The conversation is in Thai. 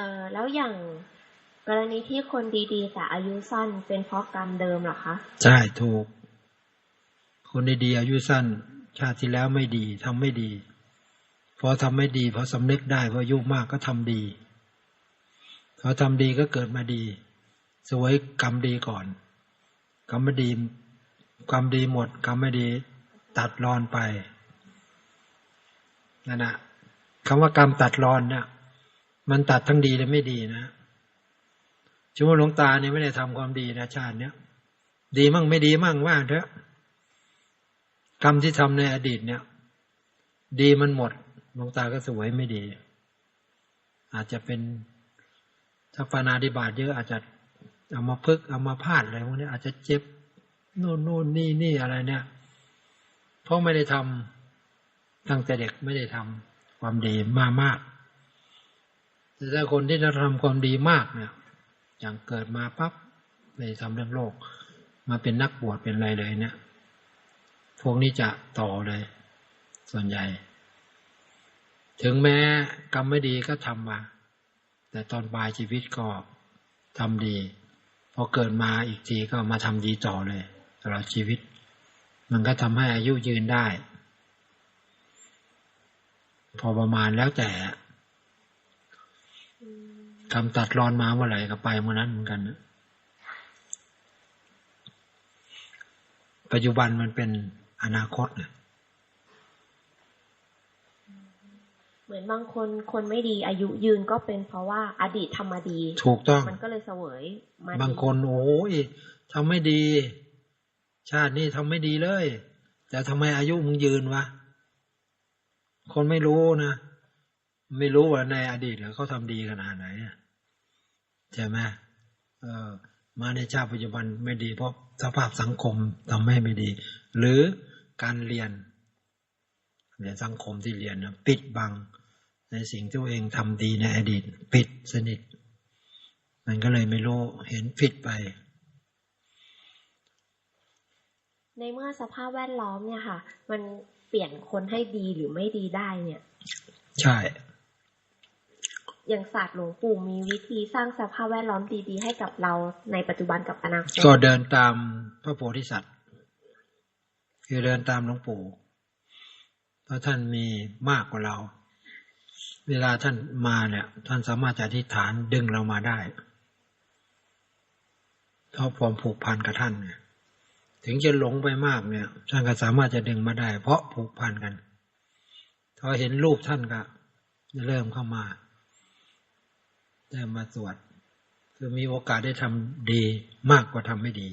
เออแล้วอย่างกรณีที่คนดีๆแต่อายุสั้นเป็นเพราะกรรมเดิมเหรอคะใช่ถูก คนดีๆอายุสั้น ชาติที่แล้วไม่ดีทำไม่ดีพอทำไม่ดีพอสำนึกได้พออายุมากก็ทำดีพอทำดีก็เกิดมาดี สวยกรรมดีก่อน กรรมไม่ดีกรรมดีหมด กรรมไม่ดี ตัดรอนไปนั่นนะคำว่ากรรมตัดรอนเนี่ย มันตัดทั้งดีและไม่ดีนะชั่วหลวงตาเนี่ยไม่ได้ทำความดีนะชาติเนี้ยดีมั่งไม่ดีมั่งว่าเถอะกรรมที่ทำในอดีตเนี่ย ดีมันหมดหลวงตาก็สวยไม่ดี อาจจะเป็นถ้าปานาธิบาตเยอะอาจจะเอามาพึกเอามาพาดอะไรพวกนี้อาจจะเจ็บโน่นโน่นนี่นี่อะไรเนี่ย เพราะไม่ได้ทำตั้งแต่เด็กไม่ได้ทำความดีมามาก แต่ถ้าคนที่จะทำความดีมากเนี่ยอย่างเกิดมาปั๊บในทำเรื่องโลก มาเป็นนักบวชเป็นอะไรเลยเนี่ย พวกนี้จะต่อเลย ส่วนใหญ่ ถึงแม้กรรมไม่ดีก็ทำมา แต่ตอนปลายชีวิตก็ทำดี พอเกิดมาอีกทีก็มาทำดีต่อเลยตลอดชีวิต มันก็ทำให้อายุยืนได้ พอประมาณแล้วแต่ คำตัดรอนมาเมื่อไหร่ก็ไปเมื่อนั้นเหมือนกันนะปัจจุบันมันเป็นอนาคตเนี่ยเหมือนบางคนคนไม่ดีอายุยืนก็เป็นเพราะว่าอดีตทำมาดี ถูกต้อง มันก็เลยเสวยมาบางคนโอ้ยทำไม่ดี ชาตินี้ทำไม่ดีเลยแต่ทำไมอายุมึงยืนวะ คนไม่รู้นะ ไม่รู้ว่าในอดีตเขาทำดีขนาดไหนอะใช่ไหมเออมาในชาติปัจจุบันไม่ดี เพราะสภาพสังคมทำให้ไม่ดี หรือการเรียนเรียนสังคมที่เรียนนะปิดบัง ในสิ่งที่ตัวเองทำดีในอดีต ปิดสนิท มันก็เลยไม่รู้เห็นผิดไป ในเมื่อสภาพแวดล้อมเนี่ยค่ะ มันเปลี่ยนคนให้ดีหรือไม่ดีได้เนี่ย ใช่ อย่างศาสตร์หลวงปู่มีวิธีสร้างสภาพแวดล้อมดีๆ ให้กับเราในปัจจุบันกับอนาคตก็เดินตามพระโพธิสัตว์คือเดินตามหลวงปู่เพราะท่านมีมากกว่าเรา เวลาท่านมาเนี่ย ท่านสามารถจะอธิษฐานดึงเรามาได้เพราะความผูกพันกับท่านเนี่ยถึงจะหลงไปมากเนี่ย ท่านก็สามารถจะดึงมาได้ เพราะผูกพันกันพอเห็นรูปท่านก็เริ่มเข้ามา เรามมาสวดคือมีโอกาสได้ทำดีมากกว่าทำไม่ดี